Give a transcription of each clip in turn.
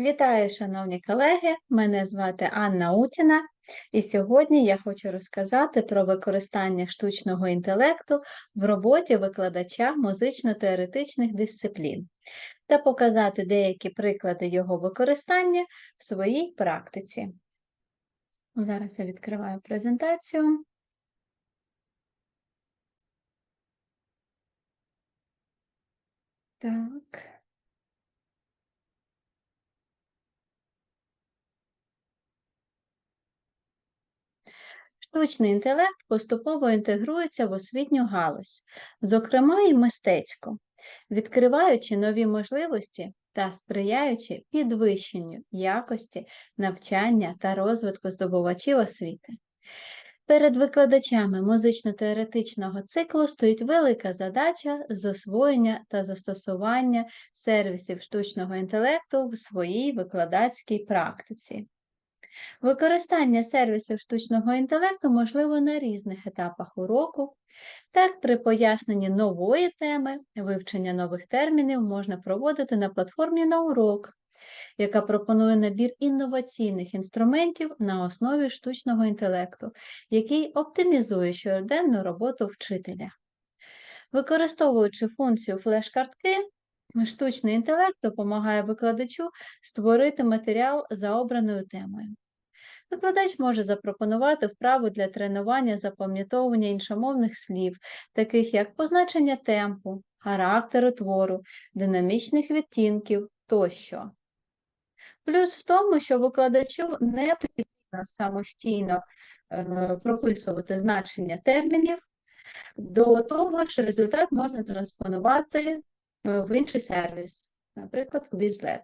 Вітаю, шановні колеги! Мене звати Анна Утіна, і сьогодні я хочу розказати про використання штучного інтелекту в роботі викладача музично-теоретичних дисциплін та показати деякі приклади його використання в своїй практиці. Зараз я відкриваю презентацію. Так. Штучний інтелект поступово інтегрується в освітню галузь, зокрема і мистецьку, відкриваючи нові можливості та сприяючи підвищенню якості навчання та розвитку здобувачів освіти. Перед викладачами музично-теоретичного циклу стоїть велика задача з освоєння та застосування сервісів штучного інтелекту в своїй викладацькій практиці. Використання сервісів штучного інтелекту можливо на різних етапах уроку. Так, при поясненні нової теми, вивчення нових термінів можна проводити на платформі на урок, яка пропонує набір інноваційних інструментів на основі штучного інтелекту, який оптимізує щоденну роботу вчителя. Використовуючи функцію флеш-картки, штучний інтелект допомагає викладачу створити матеріал за обраною темою. Викладач може запропонувати вправу для тренування запам'ятовування іншомовних слів, таких як позначення темпу, характеру твору, динамічних відтінків тощо. Плюс в тому, що викладачу не потрібно самостійно е, прописувати значення термінів, до того ж результат можна транспонувати в інший сервіс, наприклад, Quizlet.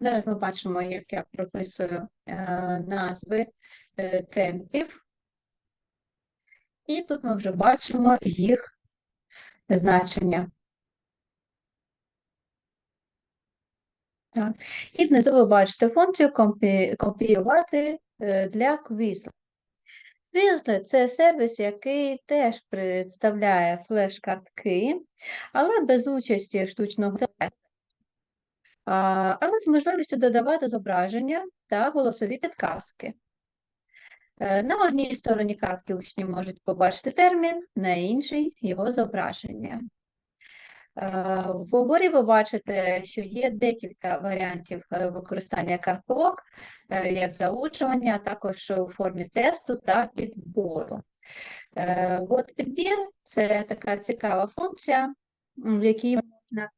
Зараз ми бачимо, як я прописую е, назви е, темпів, і тут ми вже бачимо їх значення. Так. І внизу ви бачите функцію копіювати е, для Quizlet. Quizlet – це сервіс, який теж представляє флеш-картки, але без участі штучного інтелекту але з можливістю додавати зображення та голосові підказки. Е, на одній стороні картки учні можуть побачити термін, на іншій його зображення. Е, в оборі ви бачите, що є декілька варіантів е, використання карток, як заучування, а також у формі тесту та підбору. От підбір це така цікава функція, в якій можна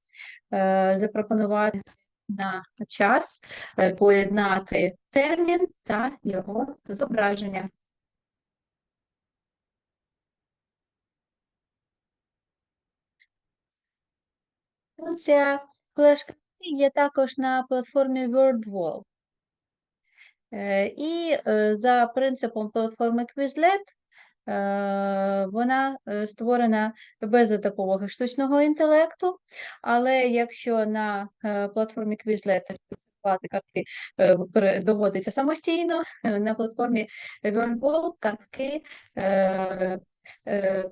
запропонувати на час е, поєднати термін та його зображення. Функція флешка є також на платформі WordWall. Е, і е, за принципом платформи Quizlet Е, вона створена без допомоги штучного інтелекту, але якщо на платформі Quizlet картки доводиться самостійно, на платформі Wormwall картки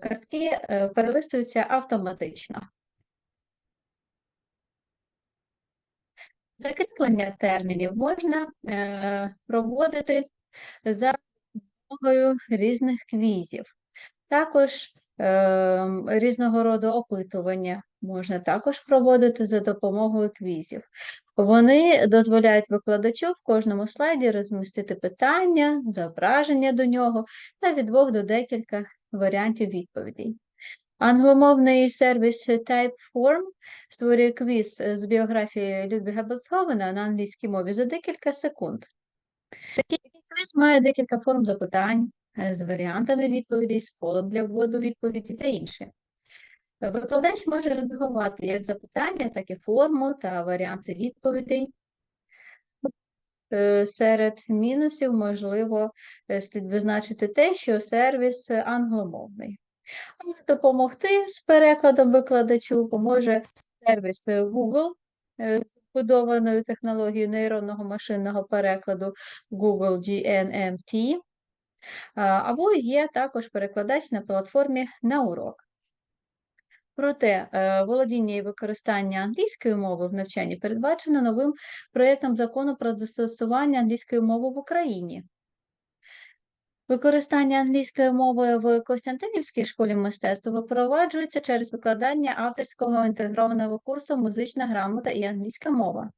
картки перелистуються автоматично. Закріплення термінів можна проводити за допомогою різних квізів. Також е, різного роду опитування можна також проводити за допомогою квізів. Вони дозволяють викладачу в кожному слайді розмістити питання, зображення до нього та від двох до декілька варіантів відповідей. Англомовний сервіс Typeform створює квіз з біографії Людвіга Бетховена на англійській мові за декілька секунд. Такий Квіз має декілька форм запитань е, з варіантами відповідей, з полем для вводу відповіді та інше. Викладач може редагувати як запитання, так і форму та варіанти відповідей. Е, серед мінусів можливо е, слід визначити те, що сервіс англомовний. Допомогти з перекладом викладачу поможе сервіс Google з вбудованою технологією нейронного машинного перекладу Google GNMT, або є також перекладач на платформі на урок. Проте е, володіння і використання англійської мови в навчанні передбачено новим проєктом закону про застосування англійської мови в Україні. Використання англійської мови в Костянтинівській школі мистецтва випроваджується через викладання авторського інтегрованого курсу Музична грамота і англійська мова,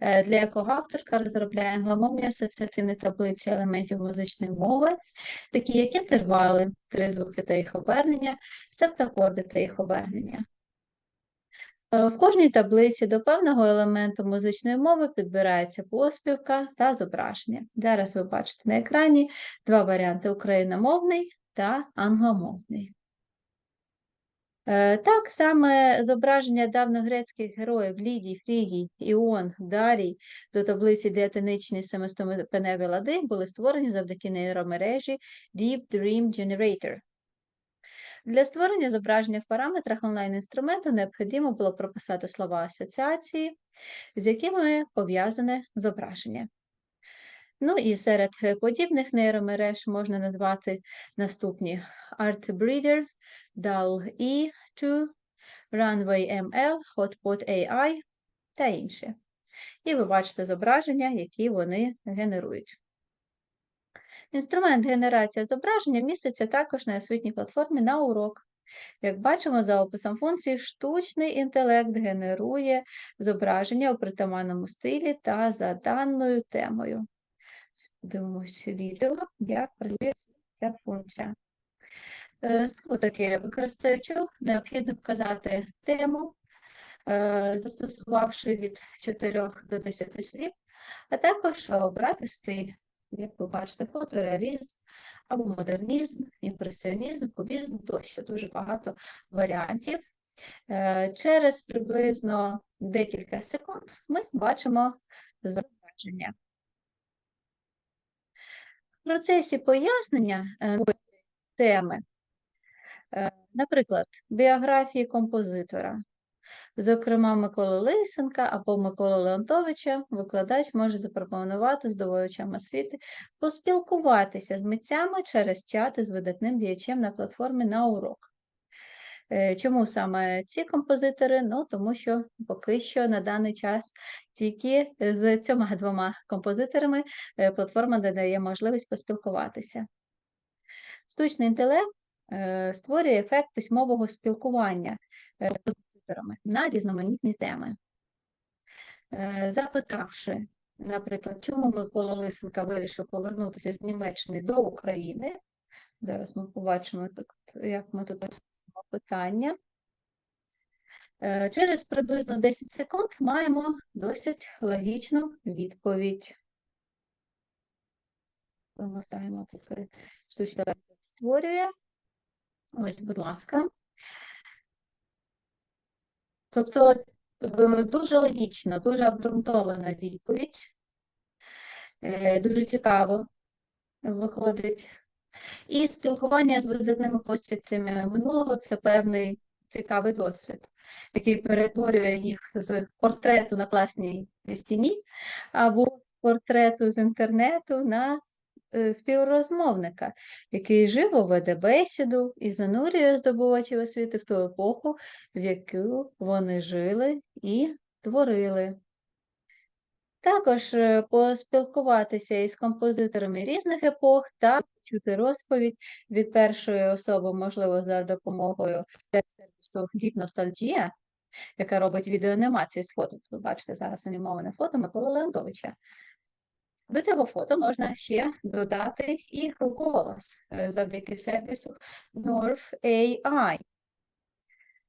е, для якого авторка розробляє англомовні асоціативні таблиці елементів музичної мови, такі як інтервали, тризвуки та їх обернення, септакорди та їх обернення. Е, В кожній таблиці до певного елементу музичної мови підбирається поспівка та зображення. Зараз ви бачите на екрані два варіанти україномовний та англомовний. Е, Так, саме зображення давньогрецьких героїв Лідій, Фрігій, Іон, Дарій до таблиці діатоничні семиступеневі лади були створені завдяки нейромережі Deep Dream Generator. Для створення зображення в параметрах онлайн-інструменту необхідно було прописати слова асоціації, з якими пов'язане зображення. Ну і серед е, подібних нейромереж можна назвати наступні ArtBreeder, DAL-E 2, Runway ML, Hotpot AI та інші. І ви бачите зображення, які вони генерують. Інструмент генерація зображення міститься також на освітній платформі на урок. Як бачимо, за описом функції, штучний інтелект генерує зображення у притаманному стилі та за даною темою. Дивимося відео, як працює ця функція. Е, Знову таки, використовувачу необхідно вказати тему, е, застосувавши від 4 до 10 слів, а також обрати стиль. Як ви бачите, фотореалізм або модернізм, імпресіонізм, кубізм тощо дуже багато варіантів. Е, Через приблизно декілька секунд ми бачимо зображення. В процесі пояснення е, теми, е, наприклад, біографії композитора, Зокрема, Миколи Лисенка або Миколи Леонтовича викладач може запропонувати здобувачам освіти поспілкуватися з митцями через чати з видатним діячем на платформі на урок. Е, Чому саме ці композитори? Ну, тому що поки що на даний час тільки з цими двома композиторами е, платформа додає можливість поспілкуватися. Штучний інтелект е, створює ефект письмового спілкування композиторами на різноманітні теми. Е, Запитавши, наприклад, чому Микола Лисенка вирішив повернутися з Німеччини до України, зараз ми побачимо, як ми тут розглядаємо питання. Е, Через приблизно 10 секунд маємо досить логічну відповідь. Промотаємо, поки штучний створює. Ось, будь ласка. Тобто е, дуже логічно, дуже обґрунтована відповідь. Е, Дуже цікаво виходить. І спілкування з видатними постатями минулого це певний цікавий досвід, який перетворює їх з портрету на класній стіні або портрету з інтернету на співрозмовника, який живо веде бесіду і занурює здобувачів освіти в ту епоху, в яку вони жили і творили. Також е, поспілкуватися із композиторами різних епох та почути розповідь від першої особи, можливо, за допомогою сервісу Nostalgia, яка робить відеоанімації з фото. Ви бачите зараз анімоване фото Миколи Леонтовича. До цього фото можна ще додати і голос е, завдяки сервісу North AI,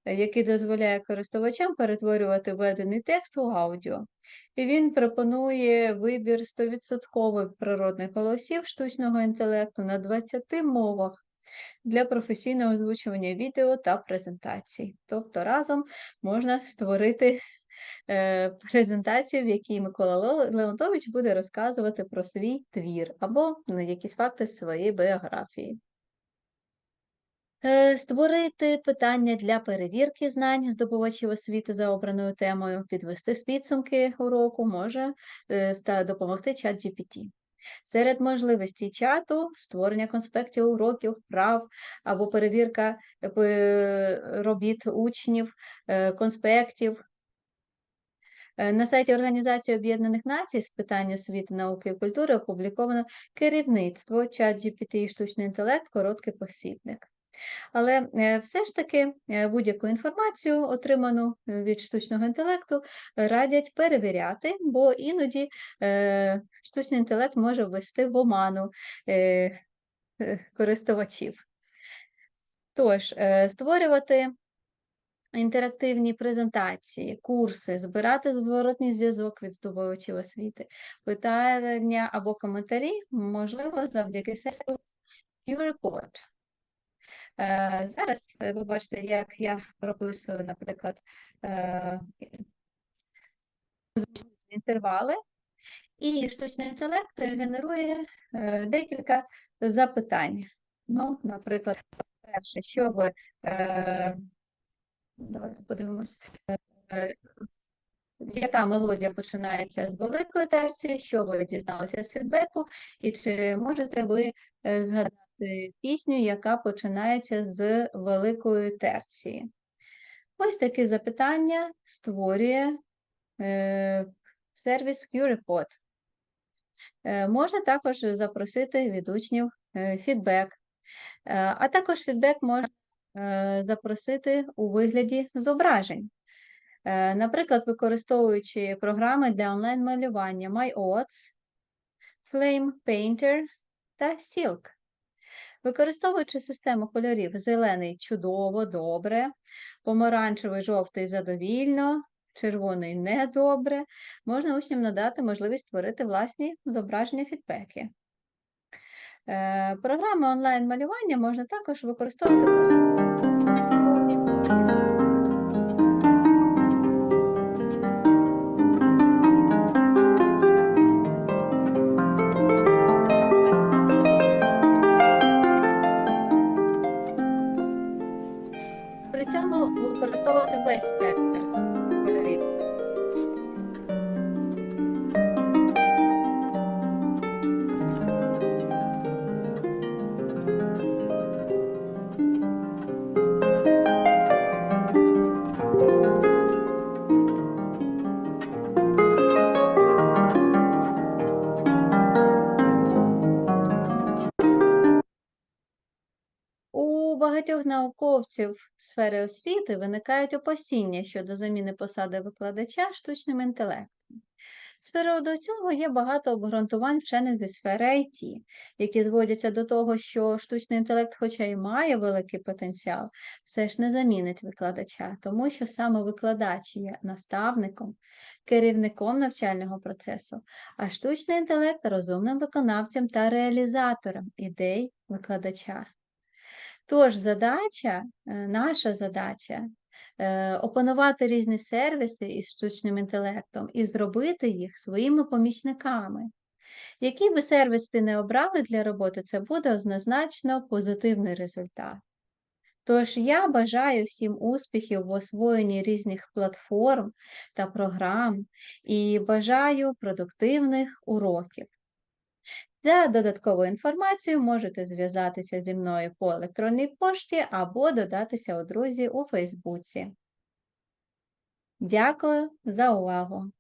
який дозволяє користувачам перетворювати введений текст у аудіо. І він пропонує вибір 100% природних голосів штучного інтелекту на 20 мовах для професійного озвучування відео та презентацій. Тобто разом можна створити презентацію, в якій Микола Леонтович буде розказувати про свій твір або якісь факти з своєї біографії. Е, Створити питання для перевірки знань здобувачів освіти за обраною темою, підвести підсумки уроку може е, допомогти ChatGPT. Серед можливостей чату створення конспектів уроків, вправ або перевірка е, робіт учнів, е, конспектів. Е, На сайті Організації Об'єднаних Націй з питань освіти, науки і культури опубліковано керівництво чат GPT і штучний інтелект, короткий посібник. Але е, все ж таки е, будь-яку інформацію, отриману від штучного інтелекту, радять перевіряти, бо іноді штучний інтелект може ввести в оману користувачів. Тож, створювати інтерактивні презентації, курси, збирати зворотній зв'язок від здобувачів освіти, питання або коментарі можливо завдяки сервісу QReport. Е, Зараз ви бачите, як я прописую, наприклад, е, інтервали, і штучний інтелект генерує е, декілька запитань. Ну, наприклад, перше, що ви давайте подивимось, е, яка мелодія починається з великої терції, що ви дізналися з фідбеку, і чи можете ви е, згадати пісню, яка починається з великої терції? Ось такі запитання створює е, сервіс QReport. Е, Можна також запросити від учнів фідбек, а також фідбек можна запросити у вигляді зображень. Е, Наприклад, використовуючи програми для онлайн-малювання MyOts, Flame Painter та Silk. Використовуючи систему кольорів зелений чудово, добре, помаранчевий, жовтий задовільно, червоний недобре, можна учням надати можливість створити власні зображення фідбеки. Е, Програми онлайн-малювання можна також використовувати При цьому використовувати весь багатьох науковців сфери освіти виникають опасіння щодо заміни посади викладача штучним інтелектом. З приводу цього є багато обґрунтувань вчених зі сфери IT, які зводяться до того, що штучний інтелект, хоча й має великий потенціал, все ж не замінить викладача, тому що саме викладач є наставником, керівником навчального процесу, а штучний інтелект розумним виконавцем та реалізатором ідей викладача. Тож задача, е, наша задача е, опанувати різні сервіси із штучним інтелектом і зробити їх своїми помічниками. Який би сервіс ви не обрали для роботи, це буде однозначно позитивний результат. Тож я бажаю всім успіхів в освоєнні різних платформ та програм і бажаю продуктивних уроків. За додатковою інформацією можете зв'язатися зі мною по електронній пошті або додатися у друзі у Фейсбуці. Дякую за увагу!